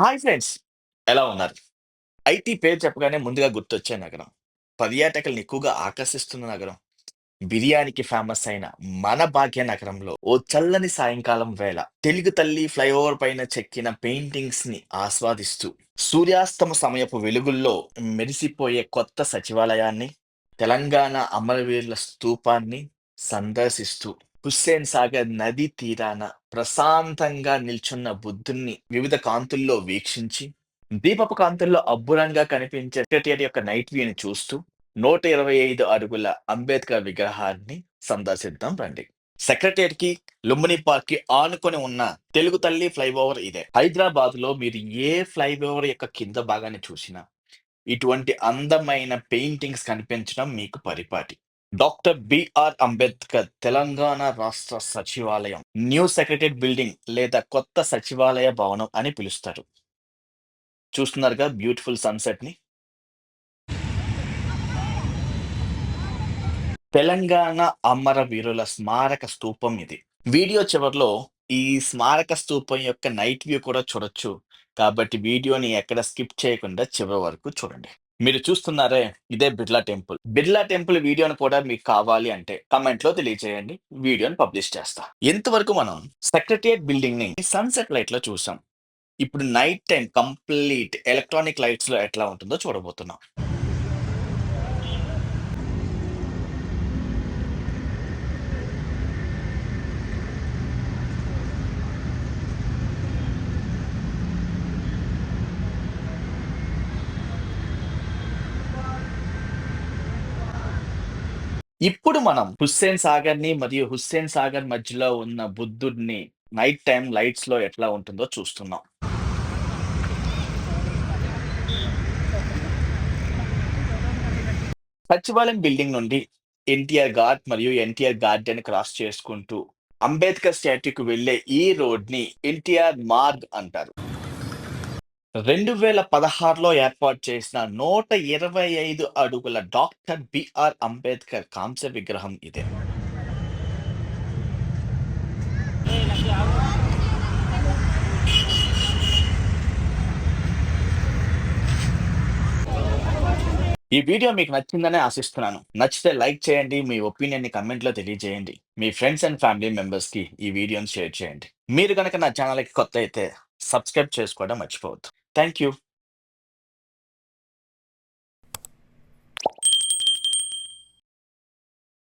Hi friends. ఎలా ఉన్నారు? IT పేరు చెప్పగానే ముందుగా గుర్తొచ్చే నగరం. పర్యాటకులను ఎక్కువగా ఆకర్షిస్తున్న నగరం. బిర్యానీకి ఫేమస్ అయిన మన భాగ్య నగరంలో ఓ చల్లని సాయంకాలం వేళ తెలుగు తల్లి ఫ్లైఓవర్ పైన చెక్కిన పెయింటింగ్స్ని ఆస్వాదిస్తూ సూర్యాస్తమ సమయపు వెలుగుల్లో మెరిసిపోయే కొత్త సచివాలయాన్ని తెలంగాణ అమరవీరుల స్తూపాన్ని సందర్శిస్తూ హుస్సేన్ సాగర్ నదీ తీరాన ప్రశాంతంగా నిల్చున్న బుద్ధుణ్ణి వివిధ కాంతుల్లో వీక్షించి దీపపు కాంతుల్లో అబ్బురంగా కనిపించే సెక్రటేరియట్ యొక్క నైట్ వ్యూని చూస్తూ నూట ఇరవై ఐదు అడుగుల అంబేద్కర్ విగ్రహాన్ని సందర్శిద్దాం రండి. సెక్రటేరియట్కి లుంబిని పార్క్కి ఆనుకొని ఉన్న తెలుగు తల్లి ఫ్లైఓవర్ ఇదే. హైదరాబాద్లో మీరు ఏ ఫ్లైఓవర్ యొక్క కింద భాగాన్ని చూసినా ఇటువంటి అందమైన పెయింటింగ్స్ కనిపించడం మీకు పరిపాటి. డాక్టర్ బిఆర్ అంబేద్కర్ తెలంగాణ రాష్ట్ర సచివాలయం న్యూ సెక్రటరీ బిల్డింగ్ లేదా కొత్త సచివాలయ భవనం అని పిలుస్తారు. చూస్తున్నారుగా బ్యూటిఫుల్ సన్సెట్ని తెలంగాణ అమరవీరుల స్మారక స్తూపం ఇది. వీడియో చివరిలో ఈ స్మారక స్తూపం యొక్క నైట్ వ్యూ కూడా చూడొచ్చు. కాబట్టి వీడియోని ఎక్కడ స్కిప్ చేయకుండా చివరి వరకు చూడండి. మీరు చూస్తున్నారే ఇదే బిర్లా టెంపుల్. బిర్లా టెంపుల్ వీడియోను కూడా మీకు కావాలి అంటే కమెంట్లో తెలియజేయండి వీడియోని పబ్లిష్ చేస్తా. ఎంతవరకు మనం సెక్రటరియట్ బిల్డింగ్ని సన్సెట్ లైట్లో చూసాం. ఇప్పుడు నైట్ టైం కంప్లీట్ ఎలక్ట్రానిక్ లైట్స్లో ఎట్లా ఉంటుందో చూడబోతున్నాం. ఇప్పుడు మనం హుస్సేన్ సాగర్ని మరియు హుస్సేన్ సాగర్ మధ్యలో ఉన్న బుద్ధుడిని నైట్ టైం లైట్స్లో ఎట్లా ఉంటుందో చూస్తున్నాం. సచివాలయం బిల్డింగ్ నుండి ఎన్టీఆర్ ఘాట్ మరియు ఎన్టీఆర్ గార్డెన్ క్రాస్ చేసుకుంటూ అంబేద్కర్ స్టాట్యూకి వెళ్ళే ఈ రోడ్ని ఎన్టీఆర్ మార్గ్ అంటారు. రెండు వేల పదహారులో ఏర్పాటు చేసిన నూట ఇరవై ఐదు అడుగుల డాక్టర్ బిఆర్ అంబేద్కర్ కాంస్య విగ్రహం ఇదే. ఈ వీడియో మీకు నచ్చిందనే ఆశిస్తున్నాను. నచ్చితే లైక్ చేయండి మీ ఒపీనియన్ని కమెంట్లో తెలియజేయండి. మీ ఫ్రెండ్స్ అండ్ ఫ్యామిలీ మెంబర్స్కి ఈ వీడియోని షేర్ చేయండి. మీరు కనుక నా ఛానల్కి కొత్త అయితే సబ్స్క్రైబ్ చేసుకోవడం మర్చిపోవద్దు. Thank you.